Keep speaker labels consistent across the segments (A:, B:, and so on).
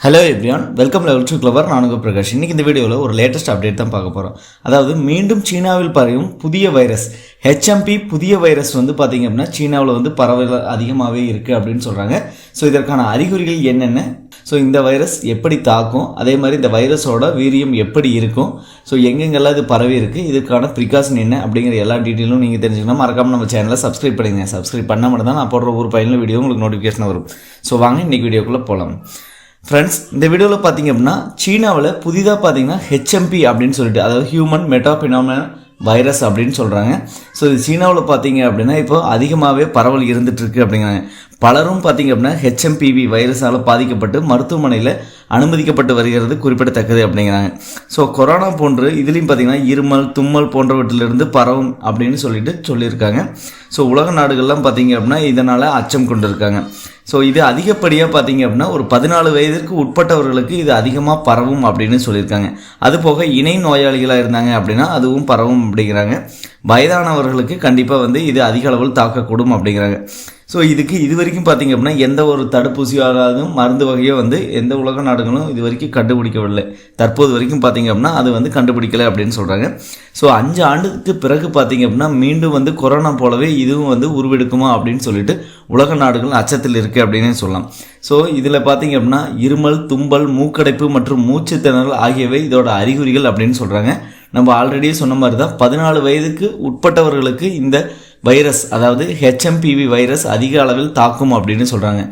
A: Hello everyone welcome level to clever நானுங்க பிரகாஷ். இன்னைக்கு இந்த வீடியோவில் ஒரு லேட்டஸ்ட் அப்டேட் தான் பார்க்க போகிறோம் அதாவது மீண்டும் சீனாவில் பரவும் புதிய வைரஸ் ஹெச்எம்பி புதிய வைரஸ் வந்து பார்த்தீங்க அப்படின்னா சீனாவில் வந்து பரவல் அதிகமாகவே இருக்குது அப்படின்னு சொல்கிறாங்க ஸோ இதற்கான அறிகுறிகள் என்னென்ன? ஸோ இந்த வைரஸ் எப்படி தாக்கும்? அதே மாதிரி இந்த வைரஸோட வீரியம் எப்படி இருக்கும்? ஸோ எங்கெங்கெல்லாம் இது பரவி இருக்குது இதுக்கான ப்ரிகாஷன் என்ன? அப்படிங்கிற எல்லா டீட்டெயிலும் நீங்கள் தெரிஞ்சுக்கணும். மறக்காமல் நம்ம சேனலை சப்ஸ்கிரைப் பண்ணிங்க சப்ஸ்கிரைப் பண்ண மட்டும் தான் நான் போடுற ஒரு பயனில் வீடியோ உங்களுக்கு நோட்டிஃபிகேஷன் வரும். ஸோ வாங்க இன்றைக்கி வீடியோக்குள்ளே போகலாம் ஃப்ரெண்ட்ஸ் இந்த வீடியோவில் பார்த்தீங்க அப்படின்னா சீனாவில் புதிதாக பார்த்தீங்கன்னா ஹெச்எம்பி அப்படின்னு சொல்லிட்டு அதாவது ஹியூமன் மெட்டாபினாமினல் வைரஸ் அப்படின்னு சொல்கிறாங்க ஸோ இது சீனாவில் பார்த்தீங்க அப்படின்னா இப்போ அதிகமாகவே பரவல் இருந்துட்டுருக்கு அப்படிங்கிறாங்க. பலரும் பார்த்தீங்க அப்படின்னா ஹெச்எம்பிவி வைரஸால் பாதிக்கப்பட்டு மருத்துவமனையில் அனுமதிக்கப்பட்டு வருகிறது குறிப்பிடத்தக்கது அப்படிங்கிறாங்க. ஸோ கொரோனா போன்று இதுலேயும் பார்த்தீங்கன்னா இருமல் தும்மல் போன்றவற்றிலிருந்து பரவும் அப்படின்னு சொல்லிட்டு சொல்லியிருக்காங்க. ஸோ உலக நாடுகள்லாம் பார்த்தீங்க அப்படின்னா இதனால் அச்சம் கொண்டிருக்காங்க. ஸோ இது அதிகப்படியாக பார்த்தீங்க அப்படின்னா ஒரு பதினாலு வயதிற்கு உட்பட்டவர்களுக்கு இது அதிகமாக பரவும் அப்படின்னு சொல்லியிருக்காங்க. அது போக இணை நோயாளிகளாக இருந்தாங்க அப்படின்னா அதுவும் பரவும் அப்படிங்கிறாங்க. வயதானவர்களுக்கு கண்டிப்பாக வந்து இது அதிக அளவில் தாக்கக்கூடும் அப்படிங்கிறாங்க. ஸோ இதுக்கு இது வரைக்கும் பார்த்தீங்க அப்படின்னா எந்த ஒரு தடுப்பூசியாலும் மருந்து வகையோ வந்து எந்த உலக நாடுகளும் இது வரைக்கும் கண்டுபிடிக்கவில்லை. தற்போது வரைக்கும் பார்த்தீங்க அப்படின்னா அது வந்து கண்டுபிடிக்கலை அப்படின்னு சொல்கிறாங்க ஸோ அஞ்சு ஆண்டுக்கு பிறகு பார்த்தீங்க அப்படின்னா மீண்டும் வந்து கொரோனா போலவே இதுவும் வந்து உருவெடுக்குமா அப்படின்னு சொல்லிட்டு உலக நாடுகள் அச்சத்தில் இருக்குது அப்படின்னு சொல்லலாம். ஸோ இதில் பார்த்தீங்க அப்படின்னா இருமல் தும்பல் மூக்கடைப்பு மற்றும் மூச்சு திணறல் ஆகியவை இதோட அறிகுறிகள் அப்படின்னு சொல்கிறாங்க நம்ம ஆல்ரெடியே சொன்ன மாதிரி தான் பதினாலு வயதுக்கு உட்பட்டவர்களுக்கு இந்த வைரஸ் அதாவது ஹெச்எம்பிவி வைரஸ் அதிக அளவில் தாக்கும் அப்படின்னு சொல்கிறாங்க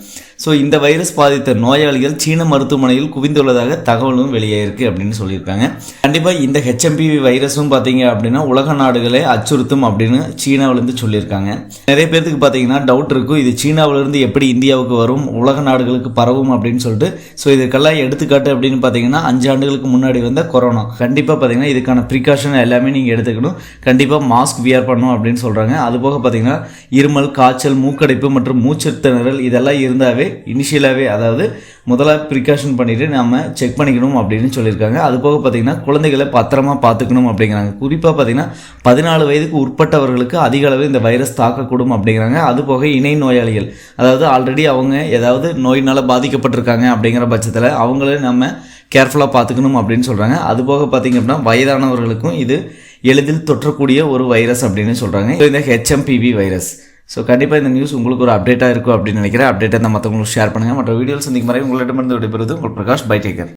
A: ஸோ இந்த வைரஸ் பாதித்த நோயாளிகள் சீன மருத்துவமனையில் குவிந்துள்ளதாக தகவலும் வெளியாயிருக்கு அப்படின்னு சொல்லியிருக்காங்க. கண்டிப்பாக இந்த ஹெச்எம்பிவி வைரஸும் பார்த்தீங்க அப்படின்னா உலக நாடுகளை அச்சுறுத்தும் அப்படின்னு சீனாவிலேருந்து சொல்லியிருக்காங்க. நிறைய பேர்த்துக்கு பார்த்தீங்கன்னா டவுட் இருக்கும். இது சீனாவிலேருந்து எப்படி இந்தியாவுக்கு வரும் உலக நாடுகளுக்கு பரவும் அப்படின்னு சொல்லிட்டு. ஸோ இதுக்கெல்லாம் எடுத்துக்காட்டு அப்படின்னு பார்த்தீங்கன்னா அஞ்சு ஆண்டுகளுக்கு முன்னாடி வந்த கொரோனா. கண்டிப்பாக பார்த்தீங்கன்னா இதுக்கான ப்ரிகாஷன் எல்லாமே நீங்கள் எடுத்துக்கணும். கண்டிப்பாக மாஸ்க் வியர் பண்ணணும் அப்படின்னு சொல்கிறாங்க அது அதுபோக பார்த்தீங்கன்னா இருமல் காய்ச்சல் மூக்கடைப்பு மற்றும் மூச்சு திணறல் இதெல்லாம் இருந்தாவே இனிஷியலாகவே அதாவது முதலாக ப்ரிகாஷன் பண்ணிவிட்டு நம்ம செக் பண்ணிக்கணும் அப்படின்னு சொல்லியிருக்காங்க. அது போக பார்த்தீங்கன்னா குழந்தைகளை பத்திரமா பார்த்துக்கணும் அப்படிங்கிறாங்க. குறிப்பாக பார்த்தீங்கன்னா பதினாலு வயதுக்கு உட்பட்டவர்களுக்கு அதிக அளவு இந்த வைரஸ் தாக்கக்கூடும் அப்படிங்கிறாங்க. அது போக இணை நோயாளிகள் அதாவது ஆல்ரெடி அவங்க ஏதாவது நோயினால் பாதிக்கப்பட்டிருக்காங்க அப்படிங்கிற பட்சத்தில் அவங்கள நம்ம கேர்ஃபுல்லாக பார்த்துக்கணும் அப்படின்னு சொல்கிறாங்க அது போக பார்த்தீங்க அப்படின்னா வயதானவர்களுக்கும் இது எளிதில் தொற்றக்கூடிய ஒரு வைரஸ் அப்படின்னு சொல்கிறாங்க இந்த ஹெச்எம்பிவி வைரஸ். ஸோ கண்டிப்பாக இந்த நியூஸ் உங்களுக்கு ஒரு அப்டேட்டாக இருக்கும் அப்படின்னு நினைக்கிறேன். அப்டேட்டை மற்றவங்களுக்கு ஷேர் பண்ணுங்கள் மற்ற வீடியோஸ் சந்திக்கும் வரை உங்களிடமிருந்து விடைபெறுவது உங்கள் பிரகாஷ் பை டேக்கர்